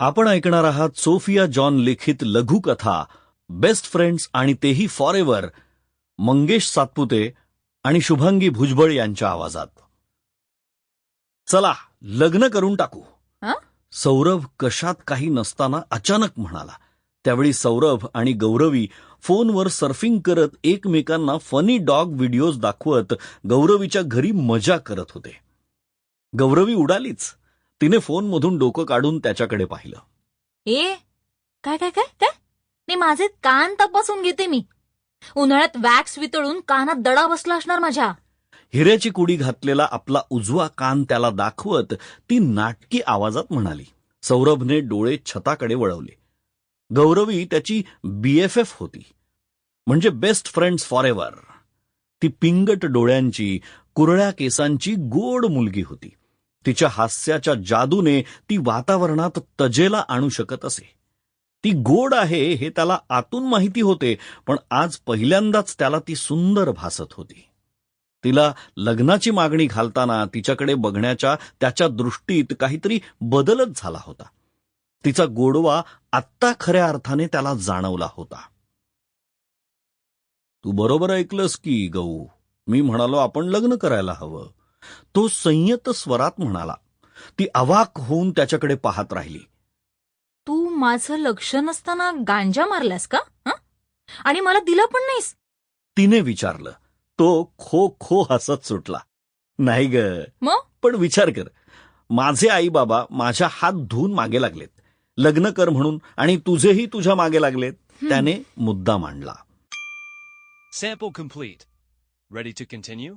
आपण ऐकणार आहात सोफिया जॉन लिखित लघुकथा बेस्ट फ्रेंड्स आणि तेही फॉर एव्हर मंगेश सातपुते आणि शुभांगी भुजबळ यांच्या आवाजात. चला लग्न करून टाकू. हं? सौरभ कशात काही नसताना अचानक म्हणाला. त्यावेळी सौरभ आणि गौरवी फोनवर सर्फिंग करत एकमेकांना फनी डॉग व्हिडिओज दाखवत गौरवीच्या घरी मजा करत होते. गौरवी उडालीच. तिने फोनमधून डोकं काढून त्याच्याकडे पाहिलं. ए काय काय काय काय? नाही माझे कान तपासून घेते मी. उन्हाळ्यात वॅक्स वितळून कानात दडा बसला असणार माझ्या. हिऱ्याची कुडी घातलेला आपला उजवा कान त्याला दाखवत ती नाटकी आवाजात म्हणाली. सौरभने डोळे छताकडे वळवले. गौरवी त्याची बीएफएफ होती. म्हणजे बेस्ट फ्रेंड्स फॉर एव्हर ती पिंगट डोळ्यांची कुरळ्या केसांची गोड मुलगी होती. तिच्या हास्याच्या जादूने ती वातावरणात तजेला आणू शकत असे. ती गोड आहे हे त्याला आतून माहिती होते पण आज पहिल्यांदाच त्याला ती सुंदर भासत होती. तिला लग्नाची मागणी घालताना तिच्याकडे बघण्याच्या त्याच्या दृष्टीत काहीतरी बदलच झाला होता. तिचा गोडवा आत्ता खऱ्या अर्थाने त्याला जाणवला होता. तू बरोबर ऐकलंस की गऊ? मी म्हणालो आपण लग्न करायला हवं. तो संयत स्वरात म्हणाला ती अवाक होऊन त्याच्याकडे पाहत राहिली तू माझं लक्ष नसताना गांजा मारलास का हं? आणि मला दिलं पण नाहीस तिने विचारलं तो खो खो हसत सुटला नाही ग मग? पण विचार कर माझे आई बाबा माझ्या हात धुवून मागे लागलेत लग्न कर म्हणून आणि तुझेही तुझ्या मागे लागलेत. त्याने मुद्दा मांडला Sample complete. Ready to continue?